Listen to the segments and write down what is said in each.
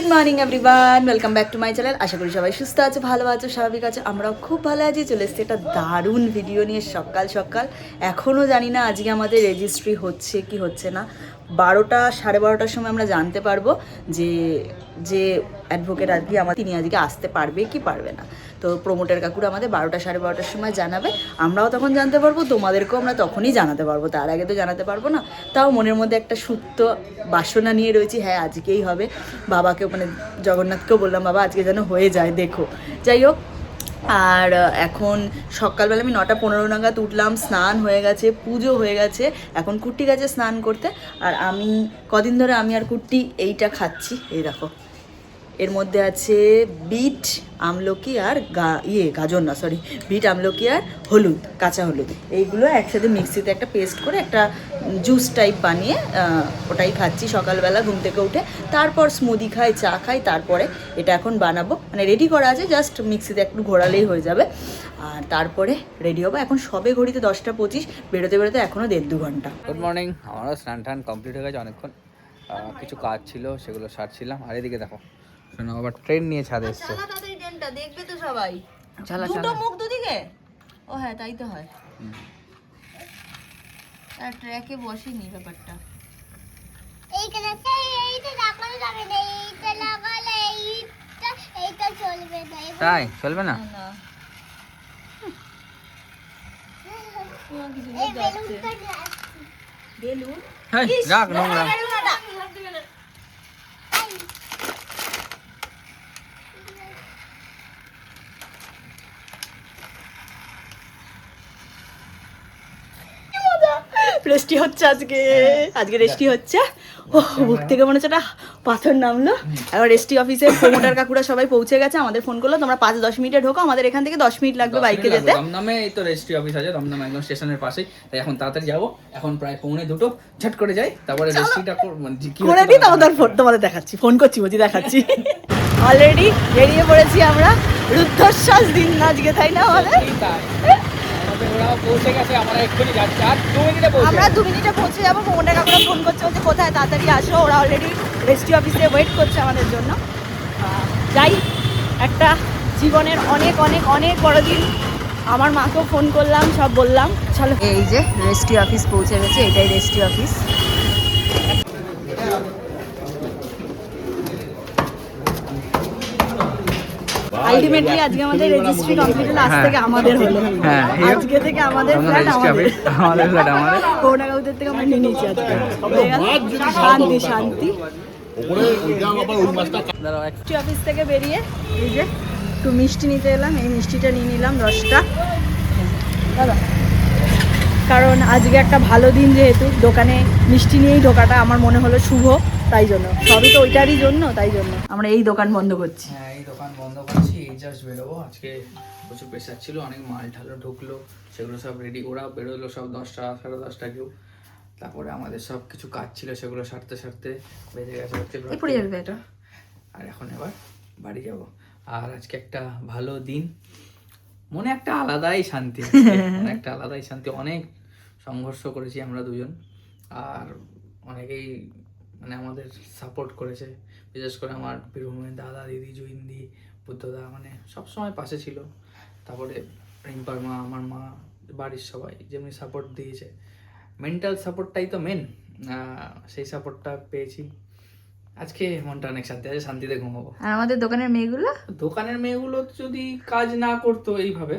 Good morning everyone welcome back to my channel আশা করি সবাই সুস্থ আছে, ভালো আছো, স্বাভাবিক আছে। আমরাও খুব ভালো আছি। চলে এসেছি একটা দারুণ ভিডিও নিয়ে সকাল সকাল। এখনও জানি না আজকে আমাদের রেজিস্ট্রি হচ্ছে কি হচ্ছে না। বারোটা, সাড়ে বারোটার সময় আমরা জানতে পারব যে যে অ্যাডভোকেট আর কি আমার তিনি আজকে আসতে পারবে কি পারবে না। তো প্রমোটার কাকুরা আমাদের বারোটা সাড়ে বারোটার সময় জানাবে। আমরাও তখন জানতে পারব, তোমাদেরকেও আমরা তখনই জানাতে পারব। তার আগে তো জানাতে পারব না। তাও মনের মধ্যে একটা সুপ্ত বাসনা নিয়ে রয়েছি হ্যাঁ আজকেই হবে। বাবাকে মানে জগন্নাথকেও বললাম, বাবা, আজকে যেন হয়ে যায়, দেখো। যাই হোক, আর এখন সকালবেলা আমি নটা পনেরো নাগাদ উঠলাম, স্নান হয়ে গেছে, পুজো হয়ে গেছে। এখন কুট্টি গেছে স্নান করতে। আর আমি কদিন ধরে আমি আর কুট্টি এইটা খাচ্ছি। এই দেখো। এর মধ্যে আছে বিট, আমলকি আর গা ইয়ে গাজর না সরি বিট, আমলকি আর হলুদ, কাঁচা হলুদ। এইগুলো একসাথে মিক্সিতে একটা পেস্ট করে একটা জুস টাইপ বানিয়ে ওটাই খাচ্ছি সকালবেলা ঘুম থেকে উঠে। তারপর স্মুদি খাই, চা খাই, তারপরে এটা এখন বানাবো। মানে রেডি করা আছে জাস্ট মিক্সিতে একটু ঘোরালেই হয়ে যাবে। আর তারপরে রেডি হব। এখন সবে ঘড়িতে দশটা পঁচিশ, বেরোতে বেরোতে এখনও দেড় দু ঘণ্টা। গুড মর্নিং আমারও স্নান টান কমপ্লিট হয়ে গেছে অনেকক্ষণ। কিছু কাজ ছিল, সেগুলো সারছিলাম। আর এদিকে দেখো। শোনো আবার ট্রেন নিয়ে ছাদে এসছে। চালা তাড়াতাড়ি ট্রেনটা দেখবে তো সবাই। চালা, দুটো মুখ দুদিকে? ও হ্যাঁ তাই তো হয়। আর ট্র্যাকে বসেনি ব্যাপারটা। তাই? চলবে না? বেলুন? রাখ নোংরা। রেস্টি হচ্ছে আজকে। আজকে রেস্টি হচ্ছে। ও বুক থেকে মনে হচ্ছে পাথর নামলো। এবার রেস্টি অফিসে প্রমোটার কাকুরা সবাই পৌঁছে গেছে আমাদের ফোন করল তোমরা পাঁচ দশ মিনিটে ঢোকো আমাদের এখান থেকে দশ মিনিট লাগবে বাইকে যেতে। দমদমে এই তো রেজিস্ট্রি অফিস আছে দমদম একদম স্টেশনের পাশেই। তাই এখন তাড়াতাড়ি যাব এখন প্রায় পৌনে দুটো ঝট করে যাই তারপরে রেজিস্ট্রিটা কি করে দিই তোমাদের তোমাদের দেখাচ্ছি ফোন করছি বলছি দেখাচ্ছি। অলরেডি বেরিয়ে পড়েছি আমরা। রুদ্ধশ্বাস দিন না আজকে তাই না আমাদের ওরা পৌঁছে গেছে আমরা এক্ষুনি যাচ্ছি। আর দু মিনিটে পৌঁছে আমরা দু মিনিটে পৌঁছে যাব। প্রমোটার কাকুরা ফোন করছে বলছে কোথায়? তাড়াতাড়ি আসো। ওরা অলরেডি রেজিস্ট্রি অফিসে ওয়েট করছে আমাদের জন্য। যাই একটা জীবনের অনেক অনেক অনেক বড় দিন। আমার মাকেও ফোন করলাম সব বললাম চলো। এই যে রেজিস্ট্রি অফিস পৌঁছে গেছে এটাই রেজিস্ট্রি অফিস আলটিমেটলি আজকে আমাদের রেজিস্ট্রি কমপ্লিট হলো আজ হ্যাঁ। থেকে আমাদের হলো। হ্যাঁ, আজকে থেকে আমাদের ফ্ল্যাট আমাদের। আমাদের flat আমাদের। থেকে আমরা নিয়ে নিয়েছি আজকে। শান্তি শান্তি। রেজিস্ট্রি অফিস থেকে বেরিয়ে এই যে একটু মিষ্টি নিতে এলাম এই মিষ্টিটা নিয়ে নিলাম দশটা দাদা কারণ আজকে একটা ভালো দিন যেহেতু দোকানে মিষ্টি নিয়েই ঢোকাটা আমার মনে হলো শুভ তাই জন্য। সবই তো ওইটারই জন্য তাই জন্য। আমরা এই দোকান বন্ধ করছি। হ্যাঁ এই দোকান বন্ধ করছি। এই জাস্ট বেরোবো আজকে প্রচুর প্রেশার ছিল অনেক মাল ঠালো ঢুকলো সেগুলো সব রেডি ওরা বেরোলো সব দশটা সাড়ে দশটা কেউ। তারপরে আমাদের সব কিছু কাজ ছিল সেগুলো সারতে সারতে বেজে গেছে পড়ে যাবে এটা আর এখন এবার বাড়ি যাব। আর আজকে একটা ভালো দিন। মনে একটা আলাদাই শান্তি। মনে একটা আলাদাই শান্তি। অনেক সংঘর্ষ করেছি আমরা দুজন। আর অনেকেই মানে আমাদের সাপোর্ট করেছে। বিশেষ করে আমার বীরভূমের দাদা দিদি জুইন্দি বুদ্ধদা মানে সবসময় পাশে ছিল। তারপরে রিম্পার মা আমার মা বাড়ির সবাই যেমনি সাপোর্ট দিয়েছে। মেন্টাল সাপোর্টটাই তো মেন সেই সাপোর্টটা পেয়েছি। আজকে মনটা অনেক শান্তি আছে শান্তিতে ঘুমাবো। আর আমাদের দোকানের মেয়েগুলো? দোকানের মেয়েগুলো যদি কাজ না করতো এইভাবে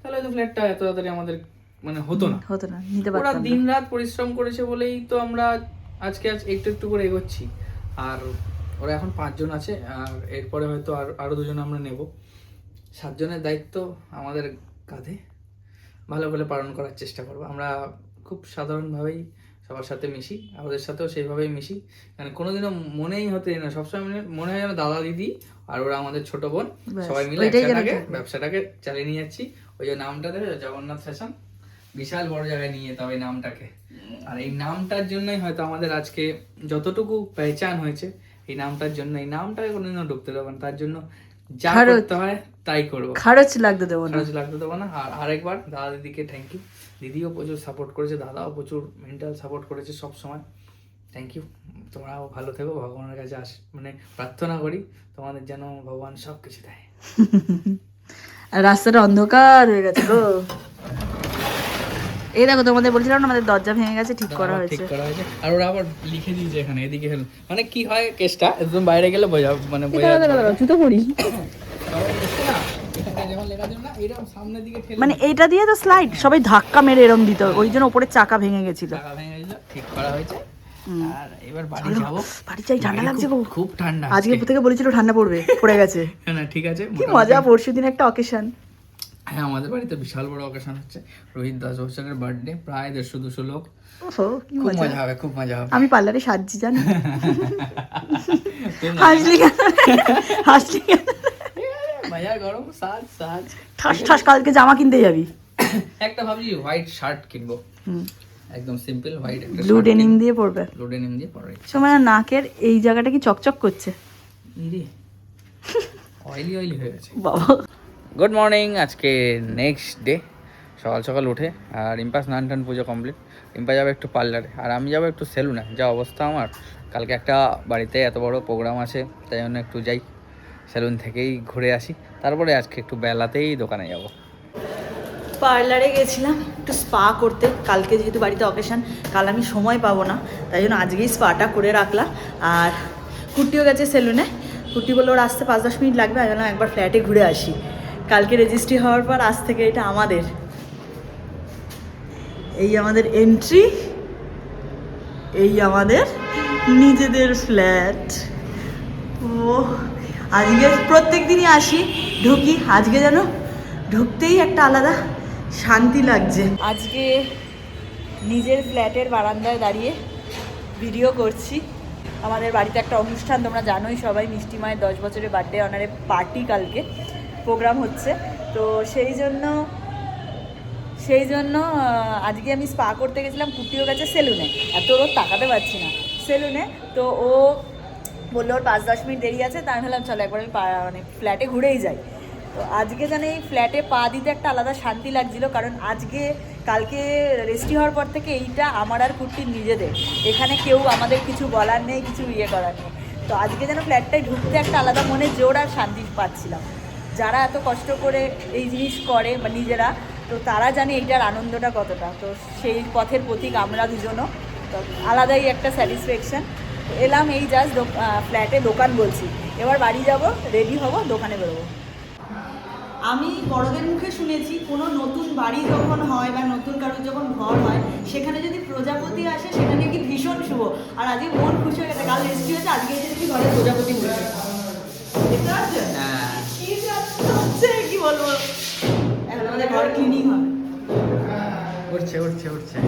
তাহলে হয়তো ফ্ল্যাটটা এত তাড়াতাড়ি আমাদের মানে হতো না। হতো না নিতে ওরা পারতাম দিন রাত পরিশ্রম করেছে বলেই তো আমরা আজকে আজ একটু একটু করে এগোচ্ছি। আর ওরা এখন পাঁচজন আছে আর এরপরে হয়তো আর আরও দুজন আমরা নেব। সাতজনের দায়িত্ব আমাদের কাঁধে। ভালো করে পালন করার চেষ্টা করব। আমরা খুব সাধারণভাবেই সবার সাথে মিশি আর ওদের সাথেও সেইভাবেই মিশি। মানে কোনোদিনও মনেই হতে না সবসময় মনে মনে হয় যেন দাদা দিদি আর ওরা আমাদের ছোট বোন। সবাই মিলে একসাথে ব্যবসাটাকে চালিয়ে নিয়ে যাচ্ছি। ওই যে নামটা দেবে জগন্নাথ ফ্যাশন। বিশাল বড় জায়গায় নিয়ে যেতে হবে এই নামটাকে। আর এই নামটার জন্যই হয়তো আমাদের আজকে যতটুকু পেহচান হয়েছে এই নামটার জন্য এই নামটাকে কোনোদিনও ঢুকতে দেবো না তার জন্য যা। করতে হয় তাই করব। খারচ লাগতে দেবো না। খরচ লাগতে দেবো না। আর আরেকবার দাদা দিদিকে থ্যাংক ইউ দিদিও প্রচুর সাপোর্ট করেছে দাদাও প্রচুর মেন্টাল সাপোর্ট করেছে সব সময়। থ্যাংক ইউ তোমরাও ভালো থেকো ভগবানের কাছে আস মানে প্রার্থনা করি তোমাদের যেন ভগবান সব কিছু দেয়। রাস্তাটা অন্ধকার হয়ে গেছে গো। এই দেখো তোমাদের বলছিলাম আমাদের দরজা ভেঙে গেছে ঠিক করা আবার ঠিক করা হয়েছে। আর ওরা আবার লিখে দিয়েছে এখানে এদিকে হেল মানে কি হয় কেসটা? একদম বাইরে গেলে বোঝা মানে বোঝা জুতো ঠেলে মানে এটা দিয়ে তো স্লাইড সবাই ধাক্কা মেরে এরম দিত ওই জন্য উপরে চাকা ভেঙে গেছিল। টাকা ভেঙে গেছিল, ঠিক করা হয়েছে। আর এবার বাড়ি যাব। বাড়ি চাই ঠান্ডা লাগছে গো। খুব- খুব ঠান্ডা আজকে থেকে বলেছিল ঠান্ডা পড়বে পড়ে গেছে। না ঠিক আছে কি মজা পরশু দিন একটা অকেশন হ্যাঁ আমাদের বাড়িতে বিশাল বড় অকেশন হচ্ছে। রোহিত দশ বছরের বার্থডে প্রায় দেড়শো দুশো লোক। খুব মজা। হবে খুব মজা হবে। আমি পার্লারে সাজছি জানি? হাসলি হাসলি মজা গরম সাজ সাজ। ঠাস ঠাস কালকে জামা কিনতে যাবি। একটা ভাবছি হোয়াইট শার্ট কিনবো। একদম সিম্পল হোয়াইট ব্লু ডেনিম দিয়ে পরবে? ব্লু ডেনিম দিয়ে পরে। সময় নাকের এই জায়গাটা কি চকচক করছে? ইরে অয়েলি অয়েলি হয়ে গেছে। বাবা। গুড মর্নিং আজকে নেক্সট ডে সকাল সকাল উঠে, আর রিম্পা স্নান টান পুজো কমপ্লিট রিম্পা যাবে একটু পার্লারে আর আমি যাব একটু সেলুনে যা অবস্থা আমার, কালকে একটা বাড়িতে এত বড় প্রোগ্রাম আছে, তাই জন্য একটু যাই সেলুন থেকেই ঘুরে আসি। তারপরে আজকে একটু বেলাতেই দোকানে যাব। পার্লারে গেছিলাম, একটু স্পা করতে। কালকে যেহেতু বাড়িতে অকেশন কাল আমি সময় পাবো না, তাই জন্য আজকেই স্পাটা করে রাখলাম। আর কুর্তিও গেছে সেলুনে কুর্তি বলল, ওর আসতে পাঁচ দশ মিনিট লাগবে, আমি একবার ফ্ল্যাটে ঘুরে আসি। কালকে রেজিস্ট্রি হওয়ার পর আজ থেকে এটা আমাদের। এই আমাদের এন্ট্রি এই আমাদের নিজেদের ফ্ল্যাট ও আজকে প্রত্যেক দিনই আসি, ঢুকি। আজকে যেন ঢুকতেই একটা আলাদা শান্তি লাগছে। আজকে নিজের ফ্ল্যাটের বারান্দায় দাঁড়িয়ে ভিডিও করছি। আমাদের বাড়িতে একটা অনুষ্ঠান, তোমরা জানোই সবাই মিষ্টি মায়ের দশ বছরের বার্থডে অনারে পার্টি কালকে। প্রোগ্রাম হচ্ছে। তো সেই জন্য সেই জন্য আজকে আমি স্পা করতে গেছিলাম কুর্তিও কাছে সেলুনে এত রোদ তাকাতে পারছি না। সেলুনে তো ও বলল, ওর পাঁচ দশ মিনিট দেরি আছে। তাই ভাবলাম, চলো একবার আমি মানে ফ্ল্যাটে ঘুরেই যাই। তো আজকে যেন এই ফ্ল্যাটে পা দিতে একটা আলাদা শান্তি লাগছিল, কারণ আজকে, কালকে রেস্টি হওয়ার পর থেকে এইটা আমার আর কুর্তির নিজেদের। এখানে কেউ আমাদের কিছু বলার নেই, কিছু ইয়ে করার নেই। তো আজকে যেন ফ্ল্যাটটায় ঢুকতে একটা আলাদা মনে জোর আর শান্তি পাচ্ছিলাম। যারা এত কষ্ট করে এই জিনিস করে বা নিজেরা তো তারা জানে এইটার আনন্দটা কতটা। তো সেই পথের প্রতীক আমরা দুজনও। তো আলাদাই একটা স্যাটিসফ্যাকশন এলাম এই জাস্ট ফ্ল্যাটে দোকান বলছি। এবার বাড়ি যাব রেডি হব দোকানে বেরোবো। আমি বড়দের মুখে শুনেছি কোনো নতুন বাড়ি যখন হয় বা নতুন কারোর যখন ঘর হয় সেখানে যদি প্রজাপতি আসে সেখানে কি ভীষণ শুভ। আর আজকে মন খুশি হয়ে গেছে। কাল রেস্টি হচ্ছে আজকে এসে দেখি ঘরে প্রজাপতি বসে দেখতে পাচ্ছেন? হ্যাঁ। বলব? এখন আমাদের ঘর ক্লিনিং হবে। উঠছে উঠছে উঠছে।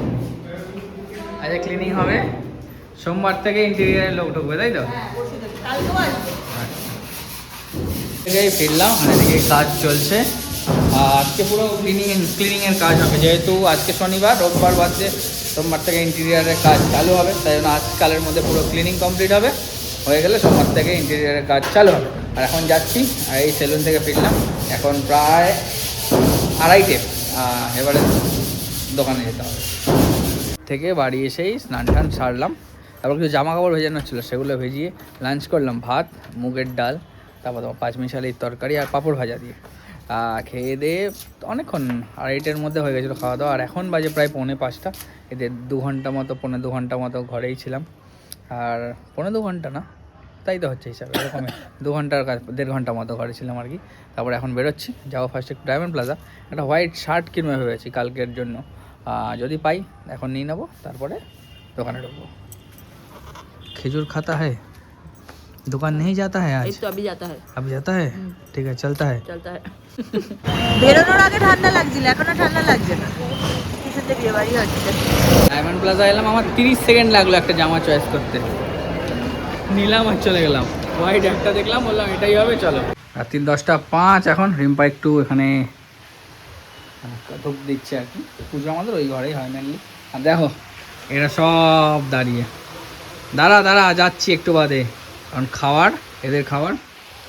আচ্ছা ক্লিনিং হবে। সোমবার থেকে ইন্টেরিয়ারের লোক ঢুকবে তাই তো? হ্যাঁ থেকে। থেকে ফিরলাম এদিকে কাজ চলছে। আর আজকে পুরো ক্লিনিং ক্লিনিংয়ের কাজ হবে। যেহেতু আজকে শনিবার রোববার বাদ দিয়ে সোমবার থেকে ইন্টেরিয়ারের কাজ চালু হবে। তাই জন্য আজকালের মধ্যে পুরো ক্লিনিং কমপ্লিট হবে। হয়ে গেলে সোমবার থেকে ইন্টেরিয়ারের কাজ চালু হবে। আর এখন যাচ্ছি, আর এই সেলুন থেকে ফিরলাম। এখন প্রায় আড়াইটে এবারে দোকানে যেতে হবে। থেকে বাড়ি এসেই স্নান টান সারলাম। তারপর কিছু জামা কাপড় ভেজানো ছিল, সেগুলো ভেজিয়ে লাঞ্চ করলাম, ভাত, মুগের ডাল, তারপর তোমার পাঁচ মিশালির তরকারি আর পাঁপড় ভাজা দিয়ে। খেয়ে দিয়ে অনেকক্ষণ আড়াইটের মধ্যে হয়ে গেছিল খাওয়া দাওয়া, আর এখন বাজে প্রায় পৌনে পাঁচটা। এদের দু ঘণ্টা মতো, পৌনে দু ঘণ্টা মতো ঘরেই ছিলাম। আর পৌনে দু ঘণ্টা না তাই তো হচ্ছে হিসাবে এরকমই দু ঘন্টার কাজ দেড় ঘন্টা মতো ঘরে ছিলাম আর কি তারপরে এখন বেরোচ্ছি যাবো ফার্স্ট একটু ডায়মন্ড প্লাজা একটা হোয়াইট শার্ট কিনবে ভেবেছি কালকের জন্য আহ, যদি পাই এখন নিয়ে নেবো তারপরে দোকানে ঢুকবো খেজুর खाता है दुकान नहीं जाता है आज তো अभी जाता है अभी जाता है ठीक है चलता है চলতা है বেরোনোর আগে ঠান্ডা লাগছিল এখনো ঠান্ডা লাগছে না কিছুতে বিয়ে বাড়ি হচ্ছে ডায়মন্ড প্লাজা এলাম আমার তিরিশ সেকেন্ড লাগলো একটা জামা চয়েস করতে নিলাম আর চলে গেলাম। হোয়াইট একটা দেখলাম বললাম এটাই হবে চলো। রাত্রি দশটা পাঁচ এখন রিম্পা একটু এখানে ধূপ দিচ্ছে আর কি। পুজো আমাদের ওই ঘরেই হয় মেনলি আর দেখো এরা সব দাঁড়িয়ে। দাঁড়া দাঁড়া যাচ্ছি একটু বাদে। কারণ খাওয়ার এদের খাওয়ার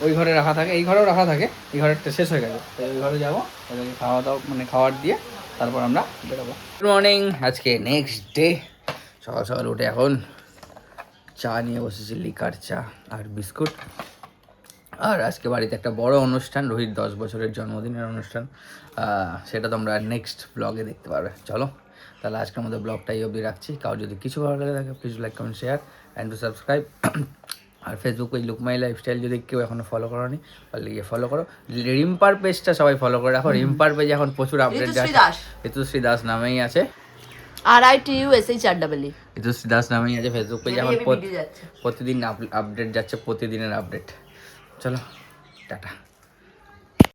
ওই ঘরে রাখা থাকে এই ঘরেও রাখা থাকে এই ঘরেরটা শেষ হয়ে গেছে। তো ওই ঘরে যাব ওদেরকে খাওয়া দাওয়া মানে খাবার দিয়ে তারপর আমরা বেরোবো। গুড মর্নিং আজকে নেক্সট ডে সকাল সকাল উঠে এখন চা নিয়ে বসেছি লিকার চা আর বিস্কুট। আর আজকে বাড়িতে একটা বড় অনুষ্ঠান রোহিত দশ বছরের জন্মদিনের অনুষ্ঠান। সেটা তোমরা নেক্সট ব্লগে দেখতে পারবে। চলো তাহলে আজকের মধ্যে ব্লগটাই অবধি রাখছি। কাউ যদি কিছু ভালো লাগে থাকে please like comment share and to subscribe R Facebook ওই লুকমাই লাইফস্টাইল যদি কেউ এখনও ফলো করোনি তাহলে গিয়ে ফলো করো। রিম্পার পেজটা সবাই ফলো করে রাখো। রিম্পার পেজ এখন প্রচুর আপডেট যাচ্ছে। ঋতুশ্রী দাস নামেই আছে। R I T U S H R double E Ritushree Das নামেই আছে ফেসবুক পেজে এখন ভিডিও প্রতিদিন আপডেট যাচ্ছে প্রতিদিনের আপডেট চলো টাটা।